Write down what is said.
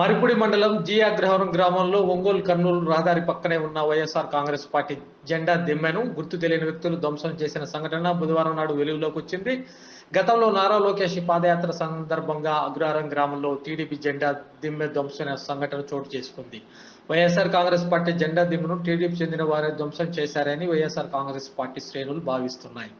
మండలం జి అగ్రహారం గ్రామంలో ఒంగోలు కర్నూలు రహదారి పక్కనే ఉన్న వైఎస్ఆర్ కాంగ్రెస్ పార్టీ జెండా దిమ్మెను గుర్తు తెలియని వ్యక్తులు ధ్వంసం చేసిన సంఘటన బుధవారం నాడు వెలుగులోకి వచ్చింది. గతంలో నారా లోకేష్ పాదయాత్ర సందర్భంగా అగ్రహారం గ్రామంలో టీడీపీ జెండా దిమ్మె ధ్వంసిన సంఘటన చోటు చేసుకుంది. వైఎస్ఆర్ కాంగ్రెస్ పార్టీ జెండా దిమ్మెను టీడీపీ చెందిన వారే ధ్వంసం చేశారని వైఎస్ఆర్ కాంగ్రెస్ పార్టీ శ్రేణులు భావిస్తున్నాయి.